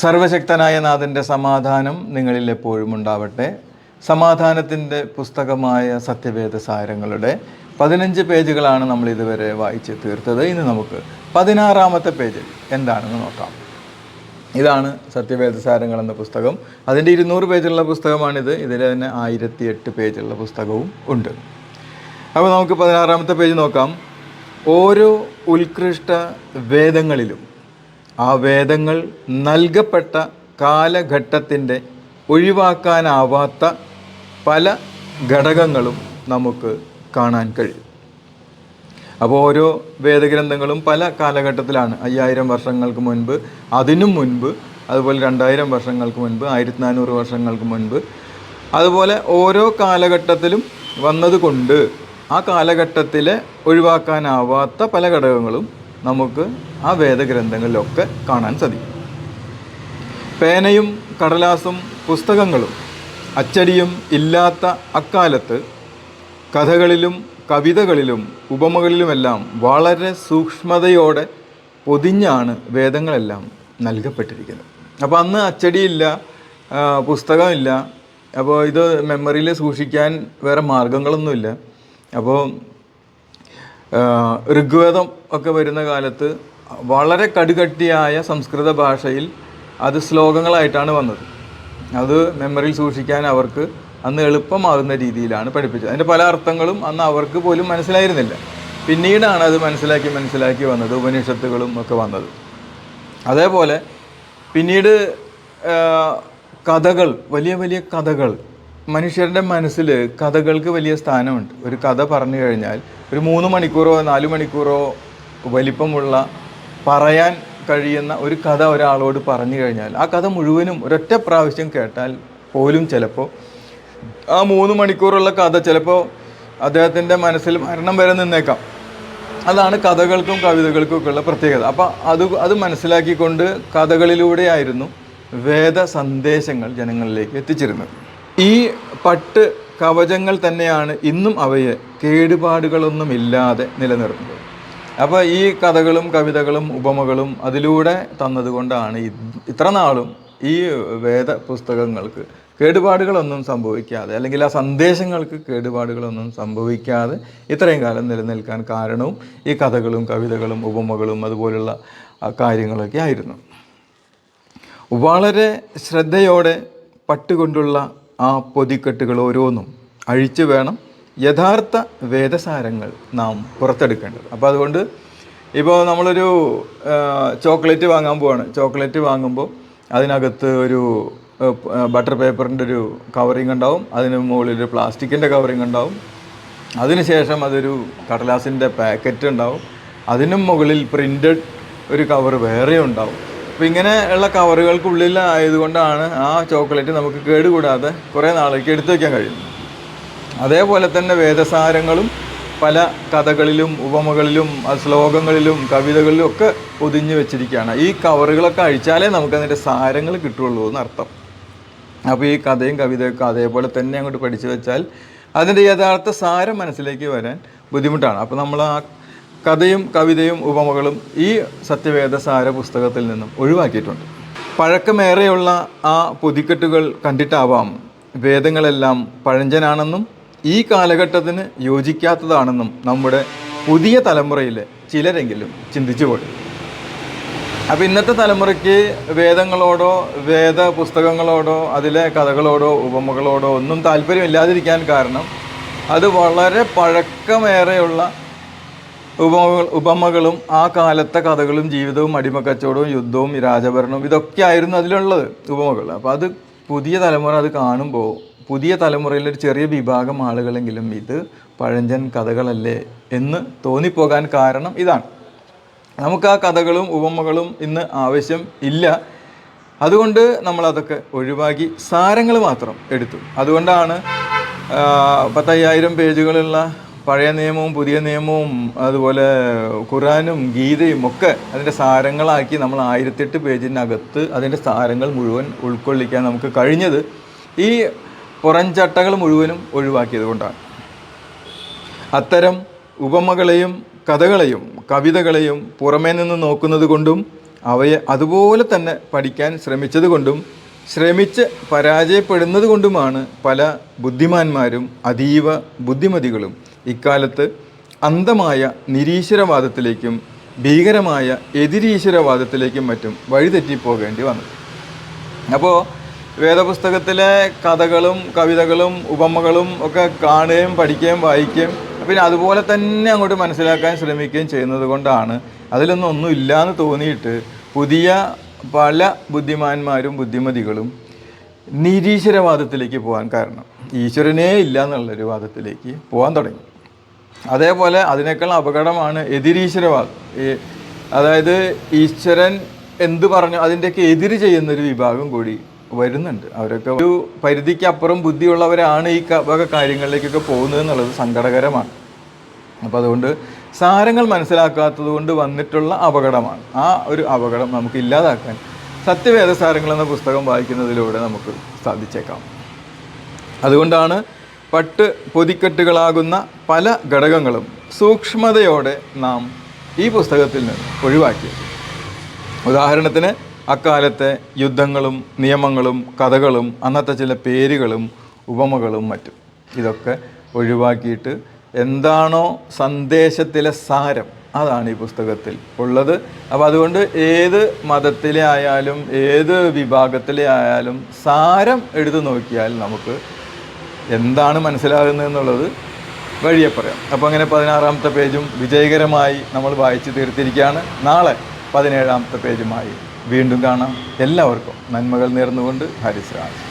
സർവശക്തനായ നാഥന്റെ സമാധാനം നിങ്ങളിൽ എപ്പോഴും ഉണ്ടാവട്ടെ. സമാധാനത്തിന്റെ പുസ്തകമായ സത്യവേദ സാരങ്ങളുടെ പതിനഞ്ച് പേജുകളാണ് നമ്മൾ ഇതുവരെ വായിച്ച് തീർത്തത്. ഇന്ന് നമുക്ക് പതിനാറാമത്തെ പേജ് എന്താണെന്ന് നോക്കാം. ഇതാണ് സത്യവേദ സാരങ്ങൾ എന്ന പുസ്തകം. അതിന്റെ ഇരുന്നൂറ് പേജുള്ള പുസ്തകമാണിത്. ഇതിൽ തന്നെ ആയിരത്തി എട്ട് പേജുള്ള പുസ്തകവും ഉണ്ട്. അപ്പോൾ നമുക്ക് പതിനാറാമത്തെ പേജ് നോക്കാം. ഓരോ ഉത്കൃഷ്ട വേദങ്ങളിലും ആ വേദങ്ങൾ നൽകപ്പെട്ട കാലഘട്ടത്തിന്റെ ഒഴിവാക്കാനാവാത്ത പല ഘടകങ്ങളും നമുക്ക് കാണാൻ കഴിയും. അപ്പോൾ ഓരോ വേദഗ്രന്ഥങ്ങളും പല കാലഘട്ടത്തിലാണ്. അയ്യായിരം വർഷങ്ങൾക്ക് മുൻപ് അതിനും മുൻപ് അതുപോലെ രണ്ടായിരം വർഷങ്ങൾക്ക് മുൻപ് ആയിരത്തി നാനൂറ് വർഷങ്ങൾക്ക് മുൻപ് അതുപോലെ ഓരോ കാലഘട്ടത്തിലും വന്നതുകൊണ്ട് ആ കാലഘട്ടത്തിലെ ഒഴിവാക്കാനാവാത്ത പല ഘടകങ്ങളും നമുക്ക് ആ വേദഗ്രന്ഥങ്ങളിലൊക്കെ കാണാൻ സാധിക്കും. പേനയും കടലാസും പുസ്തകങ്ങളും അച്ചടിയും ഇല്ലാത്ത അക്കാലത്ത് കഥകളിലും കവിതകളിലും ഉപമകളിലുമെല്ലാം വളരെ സൂക്ഷ്മതയോടെ പൊതിഞ്ഞാണ് വേദങ്ങളെല്ലാം നൽകപ്പെട്ടിരിക്കുന്നത്. അപ്പോൾ അന്ന് അച്ചടിയില്ല പുസ്തകമില്ല. അപ്പോൾ ഇത് മെമ്മറിയിൽ സൂക്ഷിക്കാൻ വേറെ മാർഗങ്ങളൊന്നുമില്ല. അപ്പോൾ ഋഗ്വേദം ഒക്കെ വരുന്ന കാലത്ത് വളരെ കടുകട്ടിയായ സംസ്കൃത ഭാഷയിൽ അത് ശ്ലോകങ്ങളായിട്ടാണ് വന്നത്. അത് മെമ്മറിയിൽ സൂക്ഷിക്കാൻ അവർക്ക് അന്ന് എളുപ്പമാകുന്ന രീതിയിലാണ് പഠിപ്പിച്ചത്. അതിന്റെ പല അർത്ഥങ്ങളും അന്ന് അവർക്ക് പോലും മനസ്സിലായിരുന്നില്ല. പിന്നീടാണ് അത് മനസ്സിലാക്കി മനസ്സിലാക്കി വന്നത് ഉപനിഷത്തുകളും ഒക്കെ വന്നത്. അതേപോലെ പിന്നീട് കഥകൾ വലിയ വലിയ കഥകൾ മനുഷ്യരുടെ മനസ്സിൽ കഥകൾക്ക് വലിയ സ്ഥാനമുണ്ട്. ഒരു കഥ പറഞ്ഞു കഴിഞ്ഞാൽ ഒരു മൂന്ന് മണിക്കൂറോ നാല് മണിക്കൂറോ വലിപ്പമുള്ള പറയാൻ കഴിയുന്ന ഒരു കഥ ഒരാളോട് പറഞ്ഞു കഴിഞ്ഞാൽ ആ കഥ മുഴുവനും ഒരൊറ്റ പ്രാവശ്യം കേട്ടാൽ പോലും ചിലപ്പോൾ ആ മൂന്ന് മണിക്കൂറുള്ള കഥ ചിലപ്പോൾ അദ്ദേഹത്തിന്റെ മനസ്സിൽ മരണം വരെ നിന്നേക്കാം. അതാണ് കഥകൾക്കും കവിതകൾക്കും ഉള്ള പ്രത്യേകത. അപ്പോൾ അത് അത് മനസ്സിലാക്കിക്കൊണ്ട് കഥകളിലൂടെയായിരുന്നു വേദ സന്ദേശങ്ങൾ ജനങ്ങളിലേക്ക് എത്തിച്ചിരുന്നത്. ഈ പട്ട് കവചങ്ങൾ തന്നെയാണ് ഇന്നും അവയെ കേടുപാടുകളൊന്നുമില്ലാതെ നിലനിർത്തുന്നത്. അപ്പോൾ ഈ കഥകളും കവിതകളും ഉപമകളും അതിലൂടെ തന്നതുകൊണ്ടാണ് ഇത്ര നാളും ഈ വേദ പുസ്തകങ്ങൾക്ക് കേടുപാടുകളൊന്നും സംഭവിക്കാതെ അല്ലെങ്കിൽ ആ സന്ദേശങ്ങൾക്ക് കേടുപാടുകളൊന്നും സംഭവിക്കാതെ ഇത്രയും കാലം നിലനിൽക്കാൻ കാരണവും ഈ കഥകളും കവിതകളും ഉപമകളും അതുപോലുള്ള കാര്യങ്ങളൊക്കെ ആയിരുന്നു. വളരെ ശ്രദ്ധയോടെ പട്ടുകൊണ്ടുള്ള ആ പൊതിക്കെട്ടുകൾ ഓരോന്നും അഴിച്ചു വേണം യഥാർത്ഥ വേദസാരങ്ങൾ നാം പുറത്തെടുക്കേണ്ടത്. അപ്പോൾ അതുകൊണ്ട് ഇപ്പോൾ നമ്മളൊരു ചോക്ലേറ്റ് വാങ്ങാൻ പോവാണ്. ചോക്ലേറ്റ് വാങ്ങുമ്പോൾ അതിനകത്ത് ഒരു ബട്ടർ പേപ്പറിന്റെ ഒരു കവറിങ് ഉണ്ടാവും. അതിന് മുകളിൽ ഒരു പ്ലാസ്റ്റിക്കിന്റെ കവറിങ് ഉണ്ടാവും. അതിനുശേഷം അതൊരു കടലാസിന്റെ പാക്കറ്റ് ഉണ്ടാവും. അതിനും മുകളിൽ പ്രിന്റഡ് ഒരു കവർ വേറെ ഉണ്ടാവും. അപ്പോൾ ഇങ്ങനെ ഉള്ള കവറുകൾക്കുള്ളിൽ ആയതുകൊണ്ടാണ് ആ ചോക്ലേറ്റ് നമുക്ക് കേടുകൂടാതെ കുറേ നാളേക്ക് എടുത്തു വയ്ക്കാൻ കഴിയുന്നത്. അതേപോലെ തന്നെ വേദസാരങ്ങളും പല കഥകളിലും ഉപമകളിലും ശ്ലോകങ്ങളിലും കവിതകളിലും ഒക്കെ പൊതിഞ്ഞു വെച്ചിരിക്കുകയാണ്. ഈ കവറുകളൊക്കെ അഴിച്ചാലേ നമുക്ക് അതിന്റെ സാരങ്ങൾ കിട്ടുള്ളൂ എന്നർത്ഥം അപ്പോൾ ഈ കഥയും കവിതയൊക്കെ അതേപോലെ തന്നെ അങ്ങോട്ട് പഠിച്ചു വെച്ചാൽ അതിന്റെ യഥാർത്ഥ സാരം മനസ്സിലേക്ക് വരാൻ ബുദ്ധിമുട്ടാണ്. അപ്പോൾ നമ്മൾ ആ കഥയും കവിതയും ഉപമകളും ഈ സത്യവേദ സാര പുസ്തകത്തിൽ നിന്നും ഒഴിവാക്കിയിട്ടുണ്ട്. പഴക്കമേറെയുള്ള ആ പൊതിക്കെട്ടുകൾ കണ്ടിട്ടാവാം വേദങ്ങളെല്ലാം പഴഞ്ചനാണെന്നും ഈ കാലഘട്ടത്തിന് യോജിക്കാത്തതാണെന്നും നമ്മുടെ പുതിയ തലമുറയിലെ ചിലരെങ്കിലും ചിന്തിച്ചു പോയി അപ്പോൾ ഇന്നത്തെ തലമുറയ്ക്ക് വേദങ്ങളോടോ വേദ പുസ്തകങ്ങളോടോ അതിലെ കഥകളോടോ ഉപമകളോടോ ഒന്നും താല്പര്യമില്ലാതിരിക്കാൻ കാരണം അത് വളരെ പഴക്കമേറെയുള്ള ഉപമകളും ആ കാലത്തെ കഥകളും ജീവിതവും അടിമക്കച്ചവടവും യുദ്ധവും രാജഭരണവും ഇതൊക്കെ ആയിരുന്നു അതിലുള്ളത് ഉപമകൾ. അപ്പോൾ അത് പുതിയ തലമുറ അത് കാണുമ്പോൾ പുതിയ തലമുറയിലൊരു ചെറിയ വിഭാഗം ആളുകളെങ്കിലും ഇത് പഴഞ്ചൻ കഥകളല്ലേ എന്ന് തോന്നിപ്പോകാൻ കാരണം ഇതാണ്. നമുക്ക് ആ കഥകളും ഉപമകളും ഇന്ന് ആവശ്യം ഇല്ല. അതുകൊണ്ട് നമ്മളതൊക്കെ ഒഴിവാക്കി സാരങ്ങൾ മാത്രം എടുത്തു. അതുകൊണ്ടാണ് പത്തയ്യായിരം പേജുകളുള്ള പഴയ നിയമവും പുതിയ നിയമവും അതുപോലെ ഖുറാനും ഗീതയും ഒക്കെ അതിന്റെ സാരങ്ങളാക്കി നമ്മൾ ആയിരത്തെട്ട് പേജിനകത്ത് അതിന്റെ സാരങ്ങൾ മുഴുവൻ ഉൾക്കൊള്ളിക്കാൻ നമുക്ക് കഴിഞ്ഞത് ഈ പുറംചട്ടകൾ മുഴുവനും ഒഴിവാക്കിയത് കൊണ്ടാണ്. അത്തരം ഉപമകളെയും കഥകളെയും കവിതകളെയും പുറമേ നിന്ന് നോക്കുന്നത് കൊണ്ടും അവയെ അതുപോലെ തന്നെ പഠിക്കാൻ ശ്രമിച്ചത് കൊണ്ടും ശ്രമിച്ച് പരാജയപ്പെടുന്നത് കൊണ്ടുമാണ് പല ബുദ്ധിമാന്മാരും അതീവ ബുദ്ധിമതികളും ഇക്കാലത്ത് അന്ധമായ നിരീശ്വരവാദത്തിലേക്കും ഭീകരമായ എതിരീശ്വരവാദത്തിലേക്കും മറ്റും വഴിതെറ്റിപ്പോകേണ്ടി വന്നു. അപ്പോൾ വേദപുസ്തകത്തിലെ കഥകളും കവിതകളും ഉപമകളും ഒക്കെ കാണുകയും പഠിക്കുകയും വായിക്കുകയും പിന്നെ അതുപോലെ തന്നെ അങ്ങോട്ട് മനസ്സിലാക്കാൻ ശ്രമിക്കുകയും ചെയ്യുന്നത് കൊണ്ടാണ് അതിലൊന്നും ഒന്നും ഇല്ലയെന്ന് തോന്നിയിട്ട് പുതിയ പല ബുദ്ധിമാന്മാരും ബുദ്ധിമതികളും നിരീശ്വരവാദത്തിലേക്ക് പോകാൻ കാരണം. ഈശ്വരനേ ഇല്ല എന്നുള്ളൊരു വാദത്തിലേക്ക് പോകാൻ തുടങ്ങി. അതേപോലെ അതിനേക്കാൾ അപകടമാണ് എതിരീശ്വരവാദം. അതായത് ഈശ്വരൻ എന്ത് പറഞ്ഞു അതിന്റെയൊക്കെ എതിര് ചെയ്യുന്നൊരു വിഭാഗം കൂടി വരുന്നുണ്ട്. അവരൊക്കെ ഒരു പരിധിക്ക് അപ്പുറം ബുദ്ധിയുള്ളവരാണ് ഈ വക കാര്യങ്ങളിലേക്കൊക്കെ പോകുന്നത് എന്നുള്ളത് സങ്കടകരമാണ്. അപ്പോൾ അതുകൊണ്ട് സാരങ്ങൾ മനസ്സിലാക്കാത്തത് കൊണ്ട് വന്നിട്ടുള്ള അപകടമാണ്. ആ ഒരു അപകടം നമുക്ക് ഇല്ലാതാക്കാൻ സത്യവേദ സാരങ്ങൾ എന്ന പുസ്തകം വായിക്കുന്നതിലൂടെ നമുക്ക് സാധിച്ചേക്കാം. അതുകൊണ്ടാണ് പട്ട് പൊതിക്കെട്ടുകളാകുന്ന പല ഘടകങ്ങളും സൂക്ഷ്മതയോടെ നാം ഈ പുസ്തകത്തിൽ നിന്ന് ഒഴിവാക്കി ഉദാഹരണത്തിന് അക്കാലത്തെ യുദ്ധങ്ങളും നിയമങ്ങളും കഥകളും അന്നത്തെ ചില പേരുകളും ഉപമകളും മറ്റും. ഇതൊക്കെ ഒഴിവാക്കിയിട്ട് എന്താണോ സന്ദേശത്തിലെ സാരം അതാണ് ഈ പുസ്തകത്തിൽ ഉള്ളത്. അപ്പോൾ അതുകൊണ്ട് ഏത് മതത്തിലെ ആയാലും ഏത് വിഭാഗത്തിലെ ആയാലും സാരം എടുത്തു നോക്കിയാൽ നമുക്ക് എന്താണ് മനസ്സിലാകുന്നത് എന്നുള്ളത് വഴിയെ പറയാം. അപ്പോൾ അങ്ങനെ പതിനാറാമത്തെ പേജും വിജയകരമായി നമ്മൾ വായിച്ചു തീർത്തിരിക്കുകയാണ്. നാളെ പതിനേഴാമത്തെ പേജുമായി വീണ്ടും കാണാം. എല്ലാവർക്കും നന്മകൾ നേർന്നുകൊണ്ട് ഹരിശ്രാജ്